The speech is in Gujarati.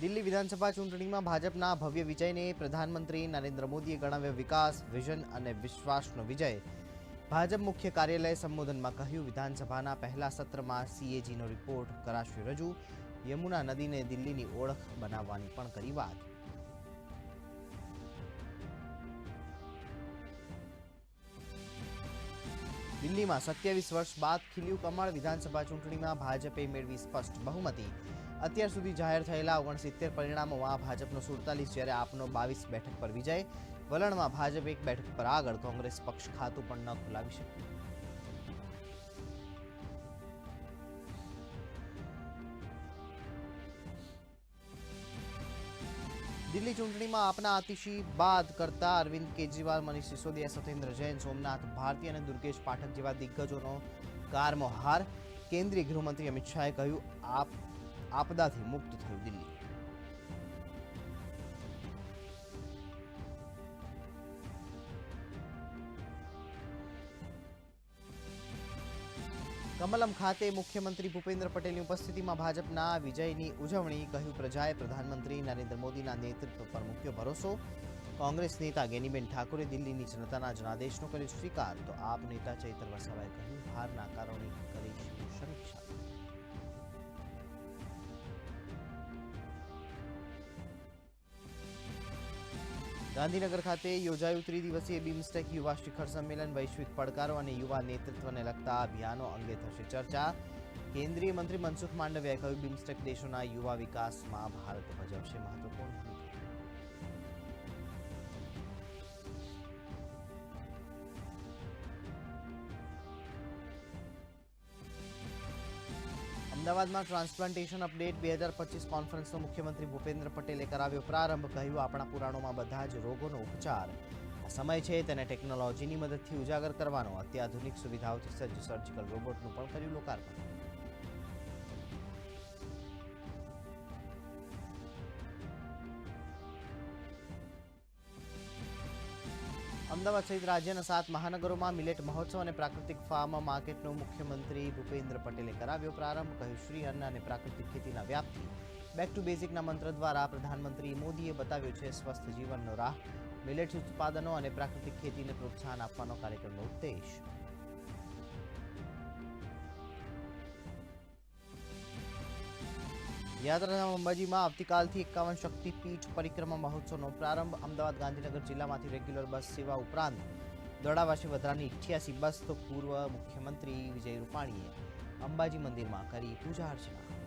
દિલ્હી વિધાનસભા ચૂંટણીમાં ભાજપના ભવ્ય વિજયને પ્રધાનમંત્રી નરેન્દ્ર મોદીએ ગણાવ્યો વિકાસ, વિઝન અને વિશ્વાસનો વિજય. ભાજપ મુખ્ય કાર્યાલય સંબોધનમાં કહ્યું, વિધાનસભાના પહેલા સત્રમાં સીએજીનો રિપોર્ટ કરાશે રજૂ. યમુના નદીને દિલ્હીની ઓળખ બનાવવાની પણ કરી વાત. દિલ્હીમાં સત્યાવીસ વર્ષ બાદ ખીલ્યું કમળ વિધાનસભા ચૂંટણીમાં ભાજપે મેળવી સ્પષ્ટ બહુમતી. અત્યાર સુધી જાહેર થયેલા ઓગણસિત્તેર પરિણામોમાં ભાજપનો સુડતાલીસ, જ્યારે આપનો બાવીસ બેઠક પર વિજય, વલણમાં ભાજપ એક બેઠક પર આગળ, કોંગ્રેસ પક્ષ ખાતું પણ ન ખોલાવી શક્યું. દિલ્હી ચૂંટણીમાં આપના આતિશી બાદ કરતા અરવિંદ કેજરીવાલ, મનીષ સિસોદિયા, સત્યેન્દ્ર જૈન, સોમનાથ ભારતી અને દુર્ગેશ પાઠક જેવા દિગ્ગજોનો કારમો હાર કેન્દ્રીય ગૃહમંત્રી અમિત શાહે કહ્યું, આપ આપદાથી મુક્ત થયું દિલ્હી. કમલમ ખાતે મુખ્યમંત્રી ભૂપેન્દ્ર પટેલની ઉપસ્થિતિમાં ભાજપના વિજયની ઉજવણી કહ્યું પ્રજાએ પ્રધાનમંત્રી નરેન્દ્ર મોદીના નેતૃત્વ પર મૂક્યો ભરોસો. કોંગ્રેસ નેતા ગેનીબેન ઠાકોરે દિલ્હીની જનતાના જનાદેશનો કર્યો સ્વીકાર. તો આપ નેતા ચૈતર વસાવાએ કહ્યું, હારના કારણે કરીશું ગાંધીનગર ખાતે યોજાયું ત્રિદિવસીય બિમસ્ટેક યુવા શિખર સંમેલન, વૈશ્વિક પડકારો અને યુવા નેતૃત્વને લગતા અભિયાનો અંગે થશે ચર્ચા. કેન્દ્રીય મંત્રી મનસુખ માંડવિયાએ કહ્યું, બિમસ્ટેક દેશોના યુવા વિકાસમાં ભારત ભજવશે મહત્વપૂર્ણ ભૂમિકા. અમદાવાદમાં ટ્રાન્સપ્લાન્ટેશન અપડેટ બે હજાર પચીસ કોન્ફરન્સનો મુખ્યમંત્રી ભૂપેન્દ્ર પટેલે કરાવ્યો પ્રારંભ. કહ્યું, આપણા પુરાણોમાં બધા જ રોગોનો ઉપચાર. સમય છે, તેને ટેકનોલોજીની મદદથી ઉજાગર કરવાનો. અત્યાધુનિક સુવિધાઓથી સજ્જ સર્જિકલ રોબોટનું પણ કર્યું લોકાર્પણ. અમદાવાદ સહિત રાજ્યના સાત મહાનગરોમાં મિલેટ મહોત્સવ અને પ્રાકૃતિક ફાર્મ માર્કેટનો મુખ્યમંત્રી ભૂપેન્દ્ર પટેલે કરાવ્યો પ્રારંભ, કહ્યું, શ્રી અન્ન અને પ્રાકૃતિક ખેતીના વ્યાપથી બેક ટુ બેઝિકના મંત્ર દ્વારા પ્રધાનમંત્રી મોદીએ બતાવ્યો છે, સ્વસ્થ જીવનનો રાહ મિલેટ્સ ઉત્પાદનો અને પ્રાકૃતિક ખેતીને પ્રોત્સાહન આપવાનો કાર્યક્રમનો ઉદ્દેશ. યાત્રાધામ અંબાજીમાં આવતીકાલથી એકાવન શક્તિપીઠ પરિક્રમા મહોત્સવનો પ્રારંભ અમદાવાદ ગાંધીનગર જિલ્લામાંથી રેગ્યુલર બસ સેવા ઉપરાંત દોડાવાસી વધારાની અઠ્યાસી બસ તો પૂર્વ મુખ્યમંત્રી વિજય રૂપાણીએ અંબાજી મંદિરમાં કરી પૂજા અર્ચના.